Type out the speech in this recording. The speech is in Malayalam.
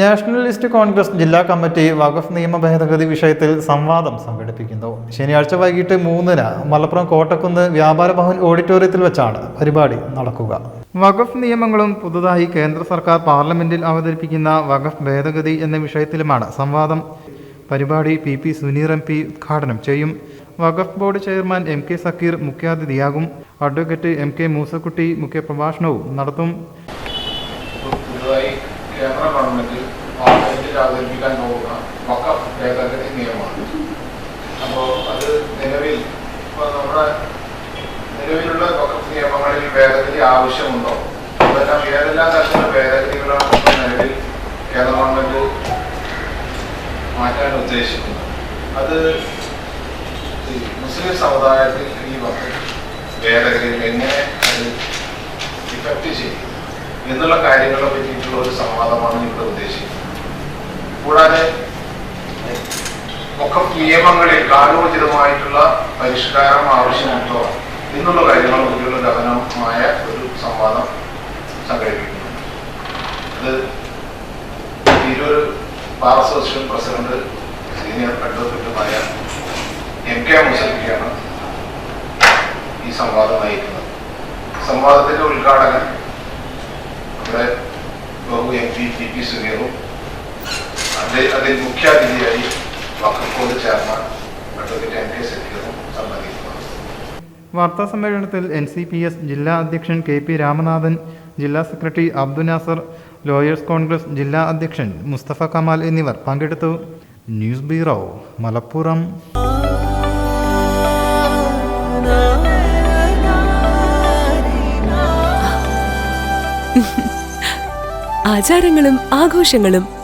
നാഷണലിസ്റ്റ് കോൺഗ്രസ് ജില്ലാ കമ്മിറ്റി വഖഫ് നിയമ ഭേദഗതി വിഷയത്തിൽ സംവാദം സംഘടിപ്പിക്കുന്നു. ശനിയാഴ്ച വൈകിട്ട് മൂന്നിന് മലപ്പുറം കോട്ടക്കുന്ന് വ്യാപാര ഭവൻ ഓഡിറ്റോറിയത്തിൽ വെച്ചാണ് പരിപാടി നടക്കുക. വഖഫ് നിയമങ്ങളും പുതുതായി കേന്ദ്ര സർക്കാർ പാർലമെന്റിൽ അവതരിപ്പിക്കുന്ന വഖഫ് ഭേദഗതി എന്ന വിഷയത്തിലുമാണ് സംവാദം. പരിപാടി P P Suneer M P ഉദ്ഘാടനം ചെയ്യും. Waqf board chairman M K Zakir മുഖ്യാതിഥിയാകും. അഡ്വക്കേറ്റ് എം കെ മൂസക്കുട്ടി മുഖ്യപ്രഭാഷണവും നടത്തും. കേന്ദ്ര ഗവൺമെന്റ് പാർലമെന്റിൽ അവതരിപ്പിക്കാൻ നോക്കുക. വഖഫ് ഭേദഗതി നിയമമാണ്. അപ്പോൾ അത് നിലവിൽ ഇപ്പോൾ നമ്മുടെ നിലവിലുള്ള വക്കഫ് നിയമങ്ങളിൽ ഭേദഗതി ആവശ്യമുണ്ടോ? അതെല്ലാം ഏതെല്ലാം തരത്തിലുള്ള ഭേദഗതികളാണ് ഇപ്പോൾ നിലവിൽ കേന്ദ്ര ഗവൺമെന്റ് മാറ്റാൻ ഉദ്ദേശിക്കുന്നത്? അത് മുസ്ലിം സമുദായത്തിൽ ഈ വക്ക ഭേദഗതിയിൽ എങ്ങനെ അത് ഇഫക്റ്റ് ചെയ്യും? എന്നുള്ള കാര്യങ്ങളെ പറ്റിയിട്ടുള്ള ഒരു സംവാദമാണ് ഇവിടെ ഉദ്ദേശിക്കുന്നത്. കൂടാതെ ഒക്കെ നിയമങ്ങളിൽ കാലോചിതമായിട്ടുള്ള പരിഷ്കാരം ആവശ്യമുണ്ടോ എന്നുള്ള കാര്യങ്ങൾ പറ്റിയുള്ള ഗഹനമായ ഒരു സംവാദം സംഘടിപ്പിക്കുന്നു. അത് Tirur bar association president senior അഡ്വക്കേറ്റുമായ M K മുസലിക്കാണ് ഈ സംവാദം നയിക്കുന്നത്. സംവാദത്തിന്റെ ഉദ്ഘാടകൻ നമ്മുടെ ബഹു എം പി ടി പി സുനീറും അതിൽ അതിൽ മുഖ്യാതിഥിയായി വക്കപ്പോട് ചേർന്ന അഡ്വക്കേറ്റ് എം കെ സക്കീറും സംബന്ധിക്കുന്നു. വാർത്താ സമ്മേളനത്തിൽ എൻ സി പി എസ് ജില്ലാ അധ്യക്ഷൻ കെ പി രാമനാഥൻ ജില്ലാ സെക്രട്ടറി അബ്ദു നാസർ ലോയേഴ്സ് കോൺഗ്രസ് ജില്ലാ അധ്യക്ഷൻ മുസ്തഫ കമാൽ എന്നിവർ പങ്കെടുത്തു. News bureau Malappuram. ആചാരങ്ങളും ആഘോഷങ്ങളും